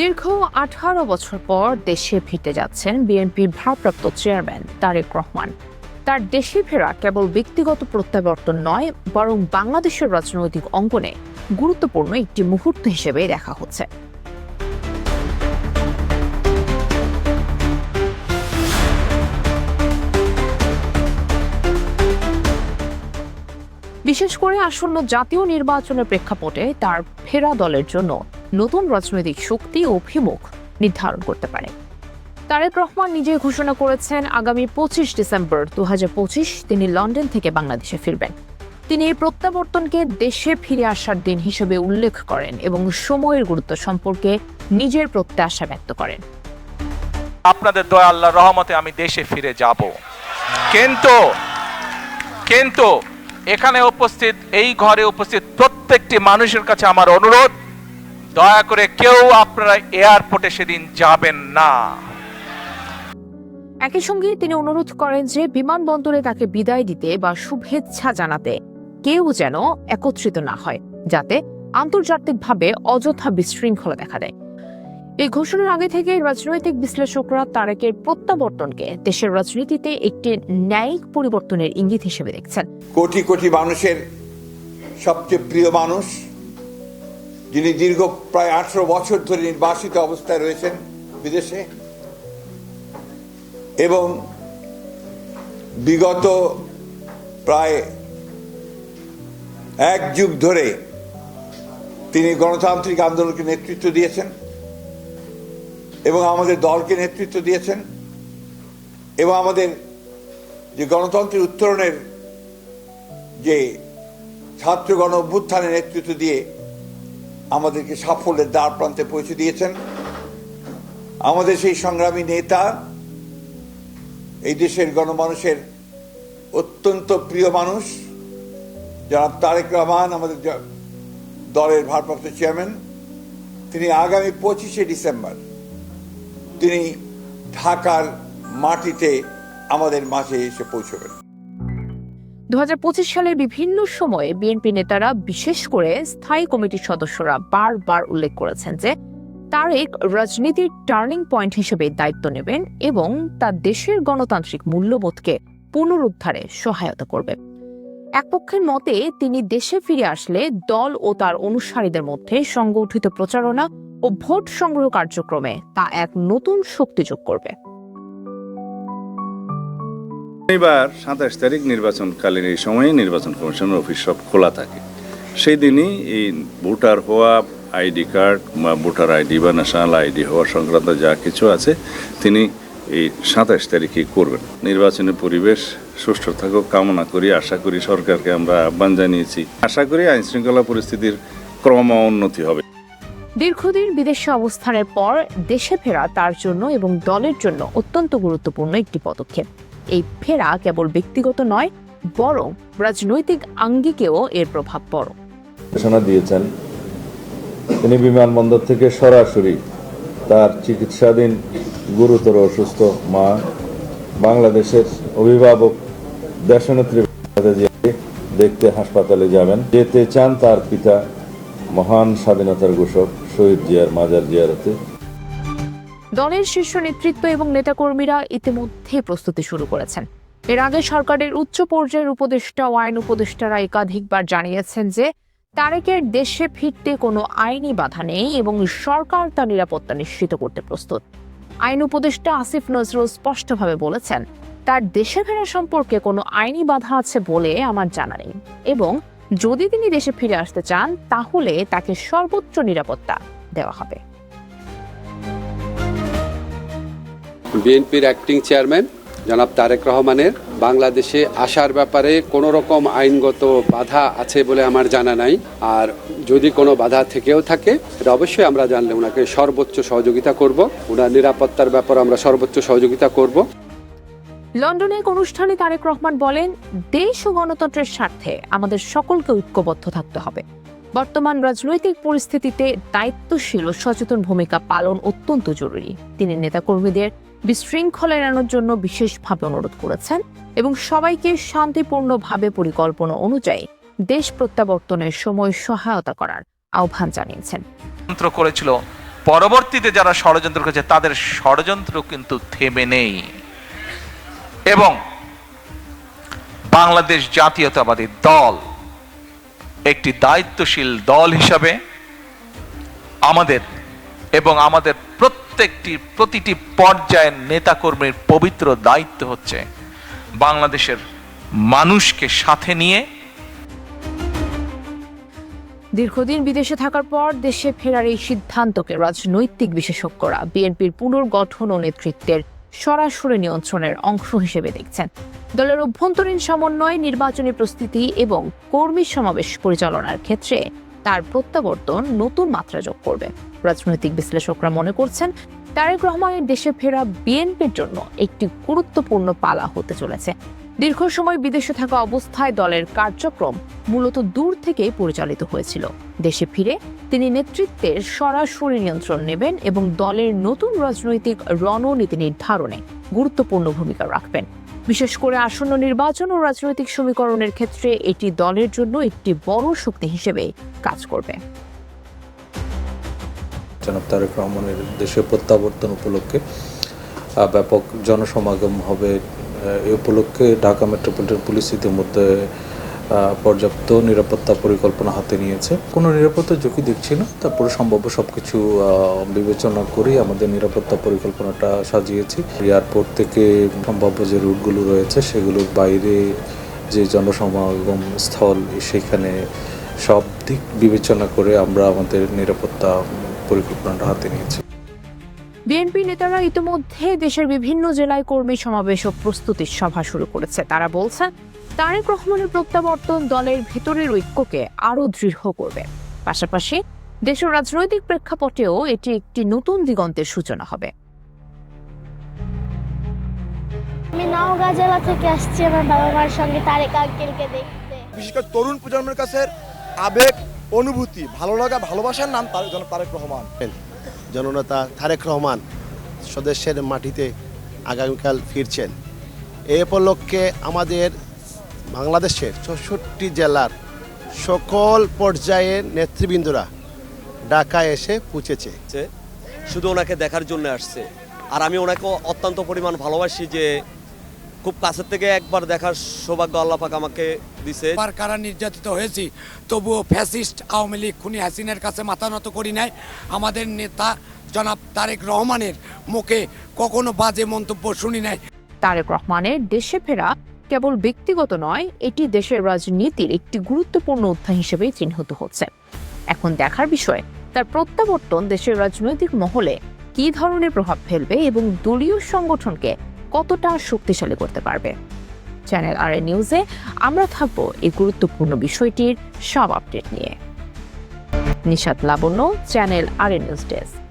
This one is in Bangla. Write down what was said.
দীর্ঘ আঠারো বছর পর দেশে ফিরতে যাচ্ছেন বিএনপির ভারপ্রাপ্ত চেয়ারম্যান তারেক রহমান। তার দেশে ফেরা কেবল ব্যক্তিগত প্রত্যাবর্তন নয়, বরং বাংলাদেশের রাজনৈতিক অঙ্গনে গুরুত্বপূর্ণ একটি মুহূর্ত হিসেবে দেখা হচ্ছে। বিশেষ করে আসন্ন জাতীয় নির্বাচনের প্রেক্ষাপটে তার ফেরা দলের জন্য নতুন রাজনৈতিক শক্তি অভিমুখ নির্ধারণ করতে পারে। তারেক রহমান নিজে ঘোষণা করেছেন, আগামী পঁচিশ ডিসেম্বর দু তিনি লন্ডন থেকে বাংলাদেশে ফিরবেন। তিনি এই প্রত্যাবর্তনকে দেশে ফিরে আসার দিন হিসেবে উল্লেখ করেন এবং সময়ের গুরুত্ব সম্পর্কে নিজের প্রত্যাশা ব্যক্ত করেন। আপনাদের দয়া আল্লাহর রহমতে আমি দেশে ফিরে যাব। কিন্তু কিন্তু এখানে উপস্থিত, এই ঘরে উপস্থিত প্রত্যেকটি মানুষের কাছে আমার অনুরোধ দয়া করে কেউ আপনারা এয়ারপোর্টে সেদিন যাবেন না। একই সঙ্গে তিনি অনুরোধ করেন যে বিমানবন্দরে তাকে বিদায় দিতে বা শুভেচ্ছা জানাতে কেউ যেন একত্রিত না হয় যাতে আন্তর্জাতিকভাবে অযথা বিশৃঙ্খলা দেখা দেয়। এই ঘোষণার আগে থেকে রাজনৈতিক বিশ্লেষকরা তারেকের প্রত্যাবর্তনকে দেশের রাজনীতিতে একটি ন্যায়িক পরিবর্তনের ইঙ্গিত হিসেবে দেখছেন। কোটি কোটি মানুষের সবচেয়ে প্রিয় মানুষ যিনি দীর্ঘ প্রায় আঠারো বছর ধরে নির্বাসিত অবস্থায় রয়েছেন বিদেশে, এবং বিগত প্রায় এক যুগ ধরে তিনি গণতান্ত্রিক আন্দোলনকে নেতৃত্ব দিয়েছেন এবং আমাদের দলকে নেতৃত্ব দিয়েছেন এবং আমাদের যে গণতন্ত্রের উত্তরণের যে ছাত্র গণ অভ্যুত্থানের নেতৃত্ব দিয়ে আমাদেরকে সাফল্যের দ্বার প্রান্তে পৌঁছে দিয়েছেন। আমাদের সেই সংগ্রামী নেতা এই দেশের গণমানুষের অত্যন্ত প্রিয় মানুষ যারা তারেক রহমান, আমাদের দলের ভারপ্রাপ্ত চেয়ারম্যান। তিনি আগামী পঁচিশে ডিসেম্বর তিনি ঢাকার মাটিতে আমাদের মাঝে এসে পৌঁছবেন। দু হাজার পঁচিশ সালের বিভিন্ন সময়ে বিএনপি নেতারা, বিশেষ করে স্থায়ী কমিটির সদস্যরা বারবার উল্লেখ করেছেন যে তারেক রাজনীতির টার্নিং পয়েন্ট হিসেবে দায়িত্ব নেবেন এবং তার দেশের গণতান্ত্রিক মূল্যবোধকে পুনরুদ্ধারে সহায়তা করবে। এক পক্ষের মতে, তিনি দেশে ফিরে আসলে দল ও তার অনুসারীদের মধ্যে সংগঠিত প্রচারণা ও ভোট সংগ্রহ কার্যক্রমে তা এক নতুন শক্তি যোগ করবে। এবার সাতাশ তারিখ নির্বাচনকালীন এই সময়ে নির্বাচন কমিশনের অফিস সব খোলা থাকে। সেই দিনই এই ভোটার হওয়া, আইডি কার্ড বা ভোটার আইডি বা ন্যাশনাল আইডি হওয়া সংক্রান্ত যা কিছু আছে, তিনি এই সাতাশ তারিখে করবেন। নির্বাচনী পরিবেশ সুষ্ঠু থাকুক, কামনা করি, আশা করি সরকারকে আমরা আহ্বান জানিয়েছি। আশা করি আইন শৃঙ্খলা পরিস্থিতির ক্রম উন্নতি হবে। দীর্ঘদিন বিদেশে অবস্থানের পর দেশে ফেরা তার জন্য এবং দলের জন্য অত্যন্ত গুরুত্বপূর্ণ একটি পদক্ষেপ। এই ফেরা কেবল ব্যক্তিগত নয়, বরং রাজনৈতিক আঙ্গিকেও এর প্রভাব পড়ে। ঘোষণা দিয়েছেন, তিনি বিমানবন্দর থেকে সরাসরি তার চিকিৎসাধীন গুরুতর অসুস্থ মা, বাংলাদেশের অভিভাবক, দেশনেত্রী দেখতে হাসপাতালে যাবেন। যেতে চান তার পিতা মহান স্বাধীনতার ঘোষক। শহীদ জিয়ার, মাজার জিয়ারতে। দলের শীর্ষ নেতৃত্ব এবং নেতাকর্মীরা ইতিমধ্যে প্রস্তুতি শুরু করেছেন। এর আগে সরকারের উচ্চ পর্যায়ের উপদেষ্টা ও আইন উপদেষ্টারা একাধিকবার জানিয়েছেন যে, তারেকের দেশে ফিরতে কোনো আইনি বাধা নেই এবং সরকার তার নিরাপত্তা নিশ্চিত করতে প্রস্তুত। আইন উপদেষ্টা আসিফ নজরুল স্পষ্টভাবে বলেছেন, তার দেশে ফেরা সম্পর্কে কোনো আইনি বাধা আছে বলে আমার জানা নেই এবং যদি তিনি দেশে ফিরে আসতে চান, তাহলে তাকে সর্বোচ্চ নিরাপত্তা দেওয়া হবে। বিএনপির অ্যাক্টিং চেয়ারম্যান জনাব তারেক রহমানের, বাংলাদেশে আসার ব্যাপারে কোনো রকম আইনগত বাধা আছে বলে আমার জানা নাই। আর যদি কোনো বাধা থেকেও থাকে এটা অবশ্যই আমরা জানলে ওনাকে সর্বোচ্চ সহযোগিতা করব। ওনার নিরাপত্তার ব্যাপারে আমরা সর্বোচ্চ সহযোগিতা করব। লন্ডনে এক অনুষ্ঠানে তারেক রহমান বলেন, দেশ ও গণতন্ত্রের স্বার্থে আমাদের সকলকে ঐক্যবদ্ধ থাকতে হবে। বর্তমান রাজনৈতিক পরিস্থিতিতে দায়িত্বশীল ও সচেতন ভূমিকা পালন অত্যন্ত জরুরি। তিনি নেতাকর্মীদের বিশৃঙ্খলা এড়ানোর জন্য বিশেষভাবে অনুরোধ করেছেন এবং সবাইকে শান্তিপূর্ণভাবে পরিকল্পনা অনুযায়ী দেশ প্রত্যাবর্তনের সময় সহায়তা করার আহ্বান জানিয়েছেন। করেছিল। পরবর্তীতে যারা ষড়যন্ত্র করেছে, তাদের ষড়যন্ত্র কিন্তু থেমে নেই। এবং বাংলাদেশ জাতীয়তাবাদী দল একটি দায়িত্বশীল দল হিসাবে আমাদের এবং আমাদের প্রত্যেকটি প্রতিটি পর্যায়ের নেতাকর্মীর পবিত্র দায়িত্ব হচ্ছে বাংলাদেশের মানুষকে সাথে নিয়ে। দীর্ঘদিন বিদেশে থাকার পর দেশে ফেরার এই সিদ্ধান্তকে রাজনৈতিক বিশেষজ্ঞরা বিএনপির পুনর্গঠন ও নেতৃত্বের সরাসরি নিয়ন্ত্রণের অংশ হিসেবে দেখছেন। দলের অভ্যন্তরীণ সমন্বয়, নির্বাচনী প্রস্তুতি এবং কর্মী সমাবেশ পরিচালনার ক্ষেত্রে তার প্রত্যাবর্তন নতুন মাত্রা যোগ করবে। রাজনৈতিক বিশ্লেষকরা মনে করছেন, তারেক রহমানের দেশে ফেরা বিএনপির জন্য একটি গুরুত্বপূর্ণ পালা হতে চলেছে। দীর্ঘ সময় বিদেশে থাকা অবস্থায় দলের কার্যক্রম মূলত দূর থেকেই পরিচালিত হয়েছিল। দেশে ফিরে তিনি নেতৃত্বের সরাসরি নিয়ন্ত্রণ নেবেন এবং দলের নতুন রাজনৈতিক রণনীতি নির্ধারণে গুরুত্বপূর্ণ ভূমিকা রাখবেন। বিশেষ করে আসন্ন নির্বাচন ও রাজনৈতিক সমীকরণের ক্ষেত্রে এটি দলের জন্য একটি বড় শক্তি হিসেবে কাজ করবে। জনাব তারেক রহমানের দেশে প্রত্যাবর্তন উপলক্ষে ব্যাপক জনসমাগম হবে এই উপলক্ষে ঢাকা মেট্রোপলিটন পুলিশ ইতিমধ্যে পর্যাপ্ত নিরাপত্তা পরিকল্পনা হাতে নিয়েছে। কোনো নিরাপত্তা ঝুঁকি দেখছি না, তারপরে সম্ভাব্য সব কিছু বিবেচনা করেই আমাদের নিরাপত্তা পরিকল্পনাটা সাজিয়েছি। এয়ারপোর্ট থেকে সম্ভাব্য যে রুটগুলো রয়েছে, সেগুলোর বাইরে যে জনসমাগম স্থল, সেখানে সব দিক বিবেচনা করে আমরা আমাদের নিরাপত্তা পরিকল্পনাটা হাতে নিয়েছি। বিএনপি নেতারা ইতিমধ্যে দেশের বিভিন্ন জেলায় কর্মী সমাবেশ ও প্রস্তুতির সভা শুরু করেছে। তারা বলছেন তারেক রহমানের প্রত্যাবর্তন দলের ভেতরের ঐক্যকে আরও দৃঢ় করবে। পাশাপাশি দেশের রাজনৈতিক প্রেক্ষাপটেও এটি একটি নতুন দিগন্তের সূচনা হবে। আমি নওগাঁ জেলা থেকে আসছি আমার বাবা মার সঙ্গে তারেক আঙ্কেলকে দেখতে। বিশেষ করে তরুণ প্রজন্মের কাছে আবেগ অনুভূতি ভালো লাগা ভালোবাসার নাম তার তারেক রহমান। জননেতা তারেক রহমান স্বদেশের মাটিতে আগামীকাল ফিরছেন। এ উপলক্ষে আমাদের বাংলাদেশের চৌষট্টি জেলার সকল পর্যায়ের নেতৃবৃন্দরা ঢাকায় এসে পৌঁছেছে। শুধু ওনাকে দেখার জন্য আসছে। আর আমি ওনাকে অত্যন্ত পরিমাণ ভালোবাসি যে খুব কাছের থেকে একবার দেখার সৌভাগ্য আল্লাপাক আমাকে দিছে। বার কারা নির্যাতিত হয়েছি তবুও ফ্যাসিস্ট আওয়ামী লীগ খুনি হাসিনের কাছে মাথা নত করি নাই। আমাদের নেতা জনাব তারেক রহমানের মুখে কখনো বাজে মন্তব্য শুনি নাই। তারেক রহমানের দেশে ফেরা কেবল ব্যক্তিগত নয় এটি দেশের রাজনীতির একটি গুরুত্বপূর্ণ অধ্যায় হিসেবে চিহ্নিত হচ্ছে। এখন দেখার বিষয় তার প্রত্যাবর্তন দেশের রাজনৈতিক মহলে কী ধরনের প্রভাব ফেলবে এবং দলীয় সংগঠনকে কতটা শক্তিশালী করতে পারবে। চ্যানেল আর এ নিউজে আমরা থাকব এই গুরুত্বপূর্ণ বিষয়টির সব আপডেট নিয়ে। নিশাত লাবণ্য চ্যানেল আর এ নিউজ ডেস্ক